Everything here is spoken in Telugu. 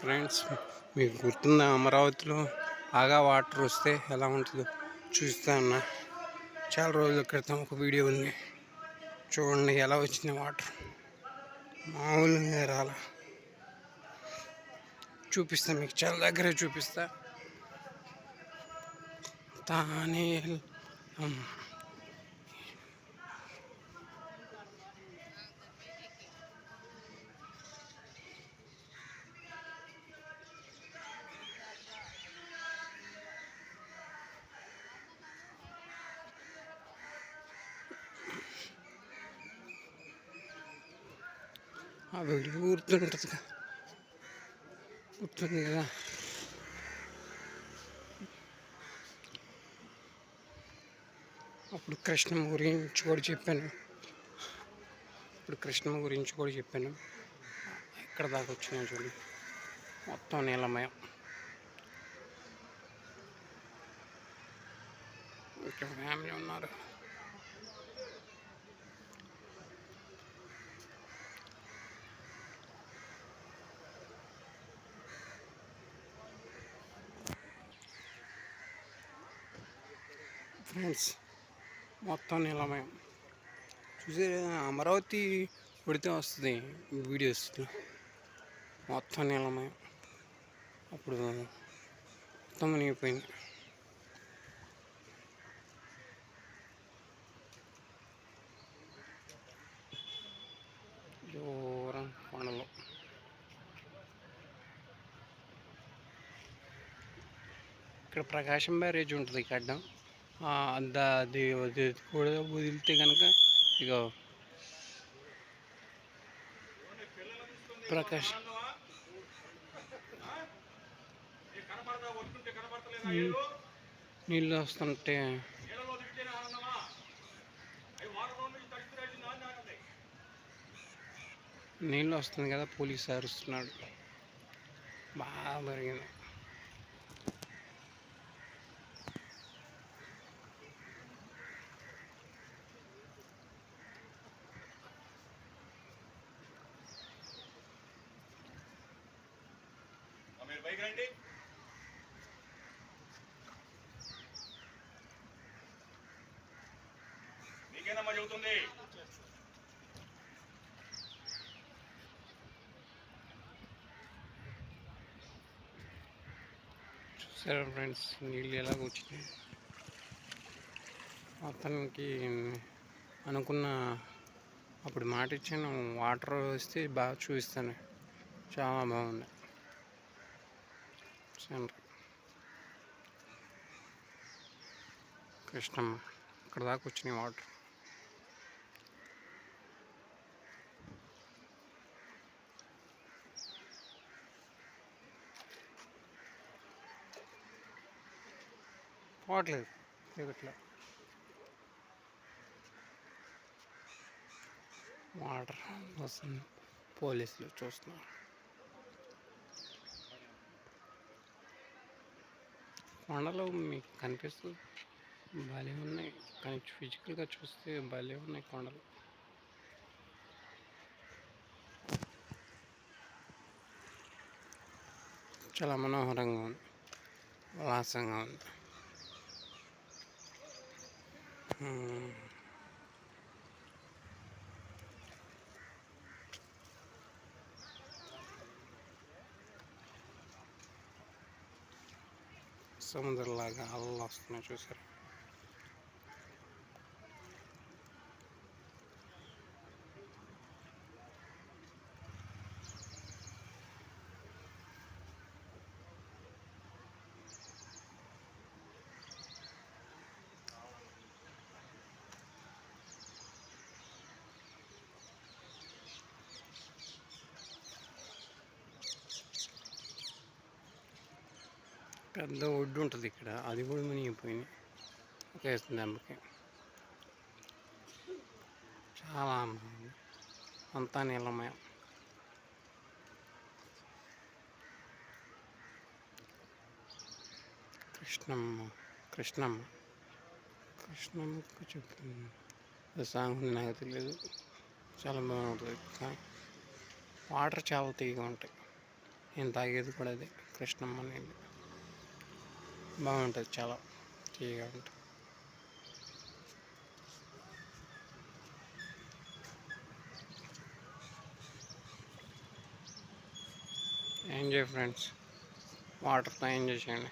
ఫ్రెండ్స్ మీకు గుర్తుందా అమరావతిలో బాగా వాటర్ వస్తే ఎలా ఉంటుందో? చూస్తా అన్నా. చాలా రోజుల క్రితం ఒక వీడియో ఉంది. చూడండి ఎలా వచ్చింది వాటర్. మామూలుగా రాల చూపిస్తా మీకు. చాలా దగ్గరే చూపిస్తా. తానే ఆ వీడియో గుర్తుంటుంది కదా గుర్తుంది కదా. అప్పుడు కృష్ణ గురించి కూడా చెప్పాను. ఇప్పుడు కృష్ణ గురించి కూడా చెప్పాను. ఎక్కడ దాకా వచ్చినా చూడు. మొత్తం నీలమయం. ఇక్కడ ఫ్యామిలీ ఉన్నారు. ఫ్రెండ్స్ మొత్తం నీలమయం. చూసే అమరావతి పడితే వస్తుంది వీడియోస్. మొత్తం నీలమయం. అప్పుడు మొత్తం మునిగిపోయింది. దూరం కొండలు. ఇక్కడ ప్రకాశం బ్యారేజ్ ఉంటుంది ఇక్కడ అది అది కూడా వదిలితే కనుక ఇక ప్రకాశ్ నీళ్ళు వస్తుంటే. నీళ్ళు వస్తుంది కదా పోలీస్ అరుస్తున్నాడు. బాగా పెరిగింది మీరు పైకి రండి. మీకేనమ్మా చెబుతుంది? చూసారా ఫ్రెండ్స్ నీళ్ళు ఎలా వచ్చినాయి అతనికి అనుకున్న అప్పుడు మాట ఇచ్చాను వాటర్ వస్తే బాగా చూపిస్తాను. చాలా బాగుంది. సరే కృష్ణమ్మ ఇక్కడ దాకా వచ్చినాయి వాటర్ పోవట్లేదు దిగట్లే. వాటర్ వస్తుంది పోలీసులు చూస్తున్నారు. కొండలు మీకు కనిపిస్తుంది భలే ఉన్నాయి. కానీ ఫిజికల్గా చూస్తే భలే ఉన్నాయి కొండలు. చాలా మనోహరంగా ఉంది. ఉల్లాసంగా ఉంది. సముద్రంలాగా అల్ల వస్తున్నాయి చూసారు పెద్ద ఒడ్డు ఉంటుంది ఇక్కడ. అది కూడా మునిగిపోయింది. చేస్తుంది దెబ్బకి చాలా అంతా నీలమయం. కృష్ణమ్మ కృష్ణమ్మ. కృష్ణమ్మకు చెప్పింది సాంగ్ నాకు తెలియదు చాలా బాగుంటుంది. కానీ వాటర్ చాలా తీగా ఉంటాయి. నేను తాగేది కూడా అదే కృష్ణమ్మ నీళ్ళు బాగుంటుంది చాలా తీయగా ఉంటుంది. ఎంజాయ్ ఫ్రెండ్స్ వాటర్తో ఎంజాయ్ చేయండి.